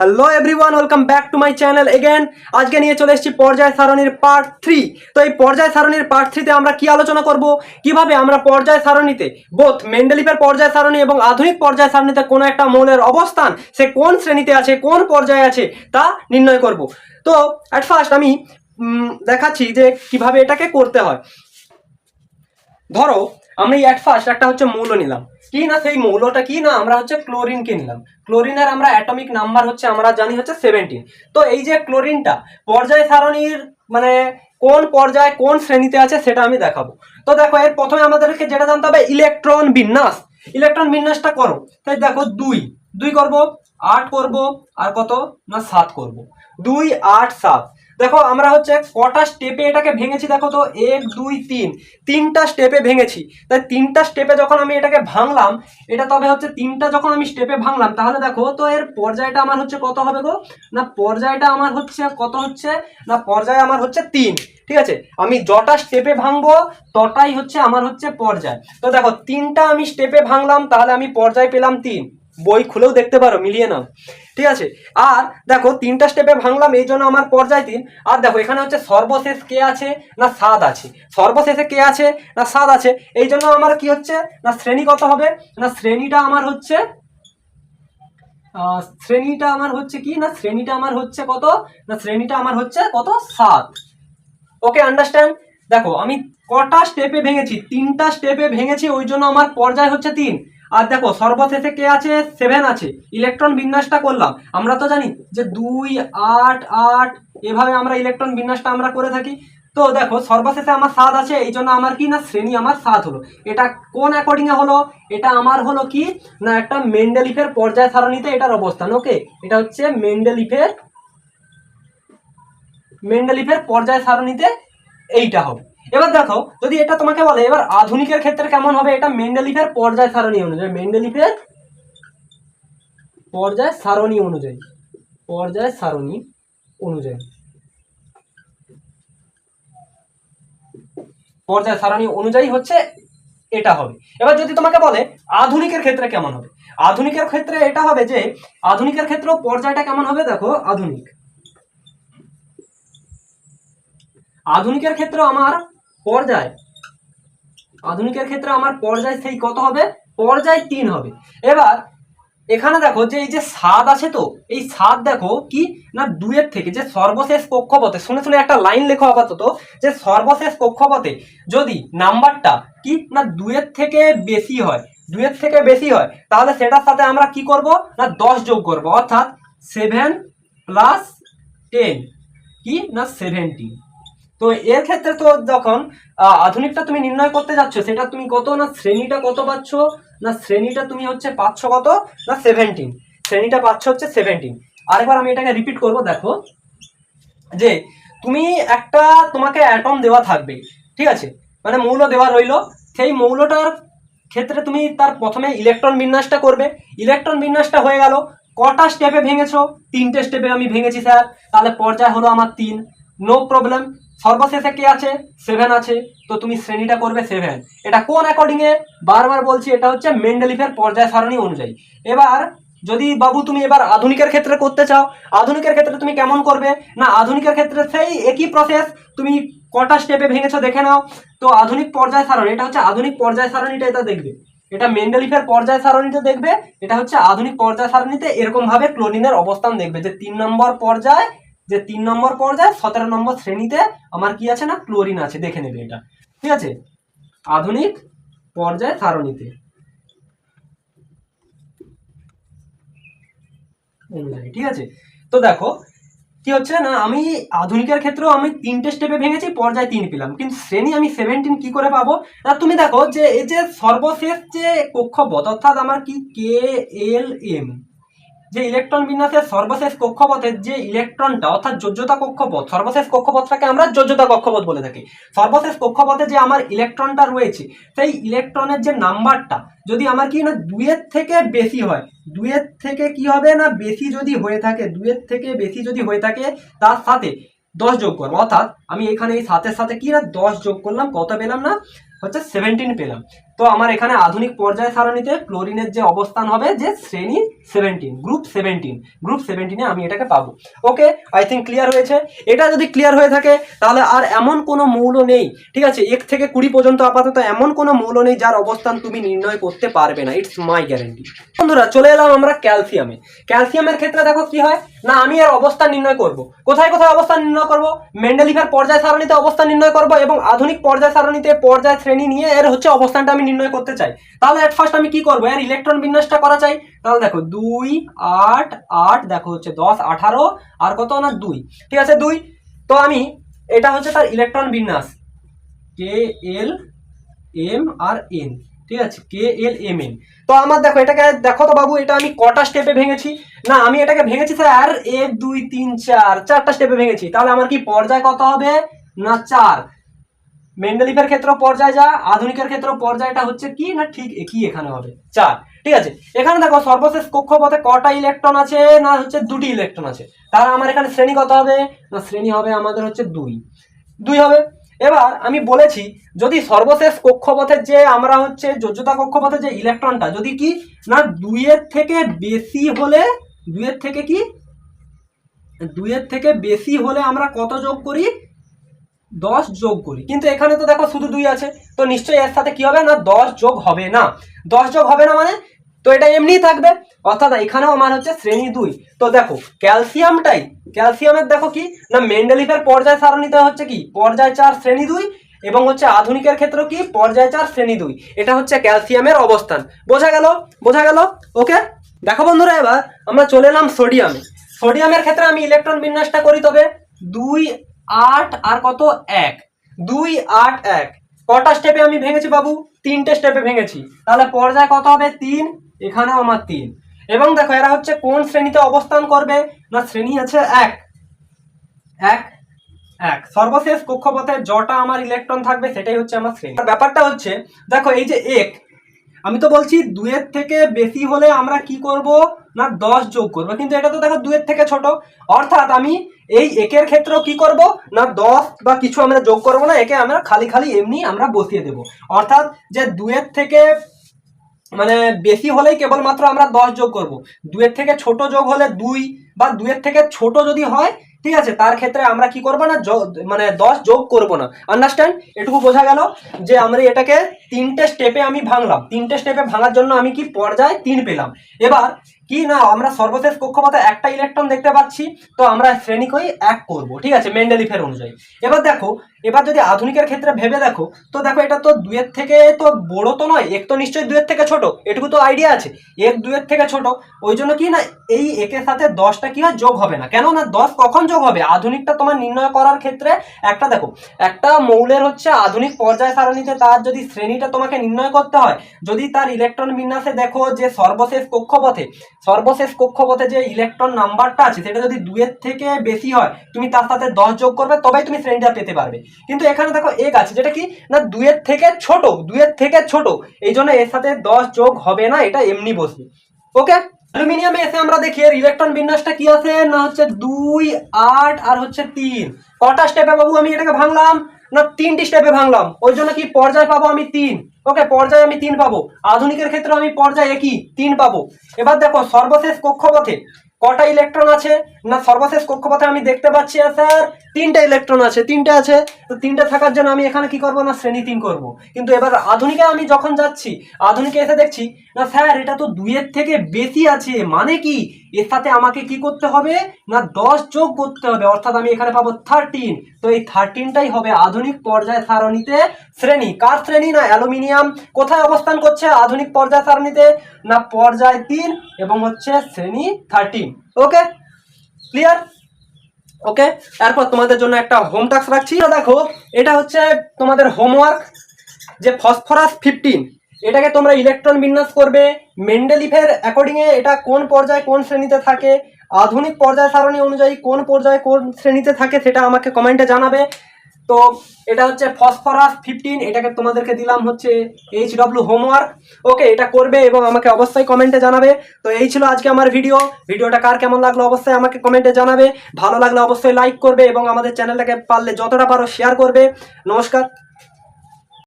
Hello everyone welcome back to my channel again আজকে নিয়ে চলে এসেছি পর্যায় সারণীর পার্ট থ্রি তো এই পর্যায় সারণীর পার্ট থ্রিতে আমরা কি আলোচনা করব? কীভাবে আমরা পর্যায় সারণীতে বোথ মেন্ডেলিফের পর্যায় সারণী এবং আধুনিক পর্যায় সারণীতে কোনো একটা মৌলের অবস্থান, সে কোন শ্রেণীতে আছে, কোন পর্যায়ে আছে, তা নির্ণয় করব। তো অ্যাট ফার্স্ট আমি দেখাচ্ছি যে কীভাবে এটাকে করতে হয়। ধরো আমি অ্যাট ফার্স্ট একটা হচ্ছে মৌল নিলাম। কি না সেই মৌলটা কি না, আমরা হচ্ছে ক্লোরিন কিনলাম। ক্লোরিনের আমরা অ্যাটমিক নাম্বার হচ্ছে, আমরা জানি হচ্ছে সেভেন্টিন তো এই যে ক্লোরিনটা পর্যায় সারণীর মানে কোন পর্যায়ে, কোন শ্রেণীতে আছে সেটা আমি দেখাবো। তো দেখো, এর প্রথমে আমাদেরকে যেটা জানতে হবে ইলেকট্রন বিন্যাস। ইলেকট্রন বিন্যাসটা করো। তাই দেখো, দুই। দুই করব, আট করব, আর কত? না, সাত করব। দুই, আট, সাত। দেখো, আমরা হচ্ছে কটা স্টেপে এটাকে ভেঙেছি, দেখো তো, এক, দুই, তিন। তিনটা স্টেপে ভেঙেছি। তাই তিনটা স্টেপে যখন আমি এটাকে ভাঙলাম, এটা তবে হচ্ছে তিনটা যখন আমি স্টেপে ভাঙলাম, তাহলে দেখো, তো এর পর্যায়টা আমার হচ্ছে কত হবে গো? না, পর্যায়টা আমার হচ্ছে কত হচ্ছে? না, পর্যায় আমার হচ্ছে তিন। ঠিক আছে? আমি যটা স্টেপে ভাঙবো, তটাই হচ্ছে আমার হচ্ছে পর্যায়। তো দেখো, তিনটা আমি স্টেপে ভাঙলাম, তাহলে আমি পর্যায় পেলাম তিন। বই খুলেও দেখতে পারো, মিলিয়ে নাও। ঠিক আছে? আর দেখো, তিনটা স্টেপে ভাঙলাম, এই জন্য আমার পর্যায় তিন। আর দেখো, এখানে হচ্ছে সর্বশেষ কে আছে না স্বাদ আছে? সর্বশেষে কে আছে না স্বাদ আছে? এই জন্য আমার কি হচ্ছে? না শ্রেণি কত হবে? না শ্রেণীটা আমার হচ্ছে শ্রেণীটা আমার হচ্ছে কি? না শ্রেণীটা আমার হচ্ছে কত? না শ্রেণীটা আমার হচ্ছে কত? সাত। ওকে আন্ডারস্ট্যান্ড দেখো, আমি কটা স্টেপে ভেঙেছি? তিনটা স্টেপে ভেঙেছি, ওই জন্য আমার পর্যায় হচ্ছে তিন। আর দেখো, সর্বশেষে কে আছে? সেভেন আছে। ইলেকট্রন বিন্যাসটা করলাম। আমরা তো জানি যে দুই, আট আট, এভাবে আমরা ইলেকট্রন বিন্যাসটা আমরা করে থাকি। তো দেখো, সর্বশেষে আমার সাত আছে, এই জন্য আমার কি না, শ্রেণি আমার সাত হলো। এটা কোন অ্যাকর্ডিং এ হলো? এটা আমার হলো কি? না, একটা মেন্ডেলিফের পর্যায় সারণীতে এটার অবস্থান ওকে এটা হচ্ছে মেন্ডেলিফের মেন্ডেলিফের পর্যায় সারণীতে এইটা হবে। এবার দেখো, যদি এটা তোমাকে বলে, এবার আধুনিকের ক্ষেত্রে কেমন হবে? এটা মেন্ডেলিফের পর্যায় সারণী অনুযায়ী, মেন্ডেলিফের পর্যায় সারণী অনুযায়ী, পর্যায় সারণী অনুযায়ী। পর্যায় সারণী অনুযায়ী হচ্ছে এটা হবে। এবার যদি তোমাকে বলে, আধুনিকের ক্ষেত্রে কেমন হবে? আধুনিকের ক্ষেত্রে এটা হবে যে, আধুনিকের ক্ষেত্রেও পর্যায়টা কেমন হবে? দেখো, আধুনিক। আধুনিকের ক্ষেত্রে আমার পর্যায়। আধুনিকের ক্ষেত্রে আমার পর্যায় সেই কত হবে? পর্যায় তিন হবে। এবার এখানে দেখো যে এই যে স্বাদ আছে তো, এই স্বাদ দেখো কি না দুয়ের থেকে যে সর্বশেষ কক্ষপথে, শুনে শুনে একটা লাইন লেখো আপাতত, যে সর্বশেষ কক্ষপথে যদি নাম্বারটা কি না দুয়ের থেকে বেশি হয় দুয়ের থেকে বেশি হয়, তাহলে সেটার সাথে আমরা কি করব? না দশ যোগ করব। অর্থাৎ সেভেন প্লাস টেন কি না সেভেন্টিন তো এর ক্ষেত্রে তো যখন আধুনিকটা তুমি নির্ণয় করতে যাচ্ছ, সেটা তুমি কত না শ্রেণীটা কত পাচ্ছ, না শ্রেণীটা তুমি হচ্ছে পাচ্ছ কত, না সেভেন্টিন শ্রেণীটা পাচ্ছ হচ্ছে সেভেন্টিন আরেকবার আমি এটাকে রিপিট করব, দেখো। যে তুমি একটা তোমাকে অ্যাটম দেওয়া থাকবে, ঠিক আছে? মানে মৌল দেওয়া রইল। সেই মৌলটার ক্ষেত্রে তুমি তার প্রথমে ইলেকট্রন বিন্যাসটা করবে। ইলেকট্রন বিন্যাসটা হয়ে গেল। কটা স্টেপে ভেঙেছো? তিনটে স্টেপে আমি ভেঙেছি স্যার তাহলে পর্যায় হলো আমার তিন। নো প্রবলেম সর্বশেষে কে আছে? সেভেন আছে। তো তুমি শ্রেণীটা করবে সেভেন এটা কোন অ্যাকর্ডিং এ? বারবার বলছি, এটা হচ্ছে মেন্ডেলিফের পর্যায় সারণী অনুযায়ী। এবার যদি বাবু তুমি এবার আধুনিকের ক্ষেত্রে করতে চাও, আধুনিকের ক্ষেত্রে তুমি কেমন করবে? না, আধুনিকের ক্ষেত্রে সেই একই প্রসেস তুমি কটা স্টেপে ভেঙেছো দেখে নাও। তো আধুনিক পর্যায় সারণী, এটা হচ্ছে আধুনিক পর্যায় সারণীটা এটা দেখবে। এটা মেন্ডেলিফের পর্যায় সারণীতে দেখবে। এটা হচ্ছে আধুনিক পর্যায় সারণীতে এরকম ভাবে ক্লোরিনের অবস্থান দেখবে যে তিন নম্বর পর্যায় যে তিন নম্বর পর্যায়ে, সতেরো নম্বর শ্রেণীতে আমার কি আছে না? ক্লোরিন আছে, দেখে নেবে এটা। ঠিক আছে? আধুনিক পর্যায় সারণীতে। ঠিক আছে? তো দেখো, কি হচ্ছে না, আমি আধুনিকের ক্ষেত্রেও আমি তিনটে স্টেপে ভেঙেছি, পর্যায়ে তিন পেলাম। কিন্তু শ্রেণি আমি সেভেন্টিন কি করে পাবো? না তুমি দেখো যে, এই যে সর্বশেষ যে কক্ষপথ, অর্থাৎ আমার কি কে এল এম যে ইলেকট্রন বিন্যাসের সর্বশেষ কক্ষপথের যে ইলেকট্রনটা অর্থাৎ যোজ্যতা কক্ষপথ, সর্বশেষ কক্ষপথটাকে আমরা যোজ্যতা কক্ষপথ বলে থাকি। সর্বশেষ কক্ষপথে যে আমার ইলেকট্রনটা রয়েছে, সেই ইলেকট্রনের যে নাম্বারটা যদি আমার কি না, দুইয়ের থেকে বেশি হয়। দুইয়ের থেকে কি হবে না, বেশি যদি হয়ে থাকে, দুইয়ের থেকে বেশি যদি হয়ে থাকে, তার সাথে দশ যোগ করব। অর্থাৎ আমি এখানে এই সাতের সাথে কি না, দশ যোগ করলাম, কত পেলাম না? হচ্ছে সেভেন্টিন পেলাম। তো আমার এখানে আধুনিক পর্যায় সারণীতে ক্লোরিনের যে অবস্থান হবে যে শ্রেণি সেভেন্টিন গ্রুপ সেভেন্টিন গ্রুপ সেভেন্টিনে আমি এটাকে পাবো। ওকে আই থিঙ্ক ক্লিয়ার হয়েছে? এটা যদি ক্লিয়ার হয়ে থাকে, তাহলে আর এমন কোনো মৌল নেই, ঠিক আছে? এক থেকে কুড়ি পর্যন্ত আপাতত এমন কোনো মৌল নেই যার অবস্থান তুমি নির্ণয় করতে পারবে না ইটস মাই গ্যারেন্টি বন্ধুরা, চলে এলাম আমরা ক্যালসিয়ামে। ক্যালসিয়ামের ক্ষেত্রে দেখো কি হয়? না, আমি এর অবস্থান নির্ণয় করব। কোথায় কোথায় অবস্থান নির্ণয় করব? মেন্ডেলিফের পর্যায় সারণীতে অবস্থান নির্ণয় করব এবং আধুনিক পর্যায় সারণীতে পর্যায় শ্রেণি নিয়ে এর হচ্ছে অবস্থানটা আমি নির্ণয় করতে চাই। তাহলে এট ফার্স্ট আমি কি করব? এর ইলেকট্রন বিন্যাসটা করা চাই। তাহলে দেখো, দুই, আট আট, দেখো হচ্ছে দশ, আঠারো, আর কত না দুই। ঠিক আছে, দুই। তো আমি, এটা হচ্ছে তার ইলেকট্রন বিন্যাস। কে এল এম আর এন ঠিক আছে কে এল এম এন তো আমার দেখো, এটাকে, দেখো তো বাবু, এটা আমি কটা স্টেপে ভেঙেছি? না, আমি এটাকে ভেঙেছি স্যার এক, দুই, তিন, চার, চারটা স্টেপে ভেঙেছি। তাহলে আমার কি পর্যায় কত হবে? না, চার। মেন্ডেলিফের ক্ষেত্রে পর্যায় যা, আধুনিকের ক্ষেত্রে পর্যায়টা হচ্ছে কি না ঠিক একই এখানে হবে? চার, ঠিক আছে? এখানে দেখো সর্বশেষ কক্ষপথে কটা ইলেকট্রন আছে না হচ্ছে দুটি ইলেকট্রন আছে? তাহলে আমার এখানে শ্রেণি কত হবে? না, শ্রেণি হবে আমাদের হচ্ছে দুই। দুই হবে। এবার আমি বলেছি, যদি সর্বশেষ কক্ষপথের যে আমরা হচ্ছে যোজ্যতা কক্ষপথের যে ইলেকট্রনটা যদি কি? না, দুইয়ের থেকে বেশি হলে, দুইয়ের থেকে কি? দুইয়ের থেকে বেশি হলে আমরা কত যোগ করি? দশ যোগ করি। কিন্তু এখানে তো দেখো শুধু দুই আছে, তো নিশ্চয়ই এর সাথে কি হবে না? দশ যোগ হবে না। দশ যোগ হবে না মানে? তো এটা এমনিই থাকবে। অর্থাৎ এখানেও আমার হচ্ছে শ্রেণি দুই। তো দেখো, ক্যালসিয়ামটাই, ক্যালসিয়ামের দেখো কি? না, মেন্ডেলিফের পর্যায় সারণীতে হচ্ছে কি? পর্যায় চার শ্রেণি দুই এবং হচ্ছে আধুনিকের ক্ষেত্রে কি? পর্যায় চার শ্রেণি দুই। এটা হচ্ছে ক্যালসিয়ামের অবস্থান। বোঝা গেল? বোঝা গেল? ওকে? দেখো বন্ধুরা এবার, আমরা চলে এলাম সোডিয়ামে। সোডিয়ামের ক্ষেত্রে আমি ইলেকট্রন বিন্যাসটা করি তবে। দুই আট আর কত? এক। দুই, আট, এক। কটা স্টেপে আমি ভেঙেছি বাবু? তিনটে স্টেপে ভেঙেছি। তাহলে পর্যায় কত হবে? তিন। এখানেও আমার তিন। এবং দেখো, এরা হচ্ছে কোন শ্রেণীতে অবস্থান করবে? না, শ্রেণি আছে এক। এক এক। সর্বশেষ কক্ষপথে জটা আমার ইলেকট্রন থাকবে, সেটাই হচ্ছে আমার শ্রেণি। ব্যাপারটা হচ্ছে, দেখো, এই যে এক আমি তো বলছি দুয়ের থেকে বেশি হলে আমরা কি করব? না, দশ যোগ করব। কিন্তু এটা তো দেখো দুয়ের থেকে ছোট। অর্থাৎ আমি এই একের ক্ষেত্রেও কি করব? না, দশ বা কিছু আমরা যোগ করব না, একে আমরা খালি খালি এমনি আমরা বসিয়ে দেব। অর্থাৎ যে দুয়ের থেকে মানে বেশি হলেই কেবলমাত্র আমরা দশ যোগ করব। দুয়ের থেকে ছোট যোগ হলে দুই বা দুয়ের থেকে ছোট যদি হয় ঠিক আছে, তার ক্ষেত্রে আমরা কি করব না মানে দশ যোগ করব না। আন্ডারস্ট্যান্ড এটুকু বোঝা গেল যে আমরা এটাকে তিনটে স্টেপে আমি ভাঙলাম। তিনটে স্টেপে ভাঙার জন্য আমি কি পর্যায়ে তিন পেলাম। এবার, কি না, আমরা সর্বশেষ কক্ষপথে একটা ইলেকট্রন দেখতে পাচ্ছি, তো আমরা শ্রেণীকই এক করব, ঠিক আছে মেন্ডেলিফের অনুযায়ী। এবার দেখো এবার যদি আধুনিকের ক্ষেত্রে ভেবে দেখো, তো দেখো এটা তো দুয়ের থেকে তো বড় তো নয়, এক তো নিশ্চয়ই দুয়ের থেকে ছোট, এটুকু তো আইডিয়া আছে। এক দুয়ের থেকে ছোট, ওই জন্য কি না, এই একের সাথে দশটা কি হয় যোগ হবে না। কেন না দশ কখন যোগ হবে? আধুনিকটা তোমার নির্ণয় করার ক্ষেত্রে একটা দেখো, একটা মৌলের হচ্ছে আধুনিক পর্যায় সারণীতে তার যদি শ্রেণীটা তোমাকে নির্ণয় করতে হয়, যদি তার ইলেকট্রন বিন্যাসে দেখো যে সর্বশেষ কক্ষপথে সর্বশেষ কক্ষপথে যে ইলেকট্রন নাম্বারটা আছে, সেটা যদি দুয়ের থেকে বেশি হয়, তুমি তার সাথে দশ যোগ করবে, তবেই তুমি শ্রেণীটা পেতে পারবে। কিন্তু এখানে দেখো এক আছে, যেটা কি? না দুয়ের থেকে ছোট দুয়ের থেকে ছোট। এই জন্য এর সাথে দশ যোগ হবে না, এটা এমনি বসবে। ওকে? অ্যালুমিনিয়ামে এসে আমরা দেখি এর ইলেকট্রন বিন্যাসটা কি আছে? না, হচ্ছে দুই, আট, আর হচ্ছে তিন। কটা স্টেপে বাবু আমি এটাকে ভাঙলাম? না, তিনটি স্টেপে ভাঙলাম। ওই জন্য কি পর্যায় পাবো আমি তিন? ওকে, পর্যায়ে আমি তিন পাবো। আধুনিকের ক্ষেত্রে আমি পর্যায় একই, তিন পাবো। এবার দেখো সর্বশেষ কক্ষপথে কটা ইলেকট্রন আছে? না সর্বশেষ কক্ষপথে আমি দেখতে পাচ্ছি স্যার। তিনটা ইলেকট্রন আছে, তিনটা আছে। তো তিনটা থাকার জন্য আমি এখানে কি করব না, শ্রেণি তিন করব। কিন্তু এবার আধুনিকে আমি যখন যাচ্ছি, আধুনিকে এসে দেখছি, না স্যার, এটা তো দুইয়ের থেকে বেশি আছে মানে কি? এর সাথে আমাকে কি করতে হবে? না, দশ যোগ করতে হবে। অর্থাৎ আমি এখানে পাবো থার্টিন তো এই থার্টিনটাই হবে আধুনিক পর্যায় সারণীতে শ্রেণি। কার শ্রেণি? না, অ্যালুমিনিয়াম। কোথায় অবস্থান করছে আধুনিক পর্যায় সারণীতে? না, পর্যায় তিন এবং হচ্ছে শ্রেণি থার্টিন ওকে ক্লিয়ার ওকে তারপর তোমাদের জন্য একটা হোম টাস্ক রাখছি। দেখো, এটা হচ্ছে তোমাদের হোমওয়ার্ক যে ফসফরাস ফিফটিন এটাকে তোমরা ইলেকট্রন বিন্যাস করবে। মেন্ডেলিফের অ্যাকর্ডিংয়ে এটা কোন পর্যায়ে কোন শ্রেণীতে থাকে? আধুনিক পর্যায় সারণী অনুযায়ী কোন পর্যায়ে কোন শ্রেণীতে থাকে সেটা আমাকে কমেন্টে জানাবে। তো এটা হচ্ছে ফসফরাস ফিফটিন এটাকে তোমাদেরকে দিলাম হচ্ছে এইচ ডব্লিউ হোমওয়ার্ক ওকে এটা করবে এবং আমাকে অবশ্যই কমেন্টে জানাবে। তো এই ছিল আজকে আমার ভিডিও ভিডিওটা কার কেমন লাগল অবশ্যই আমাকে কমেন্টে জানাবে। ভালো লাগলে অবশ্যই লাইক করবে এবং আমাদের চ্যানেলটাকে পারলে যতটা পারো শেয়ার করবে। নমস্কার।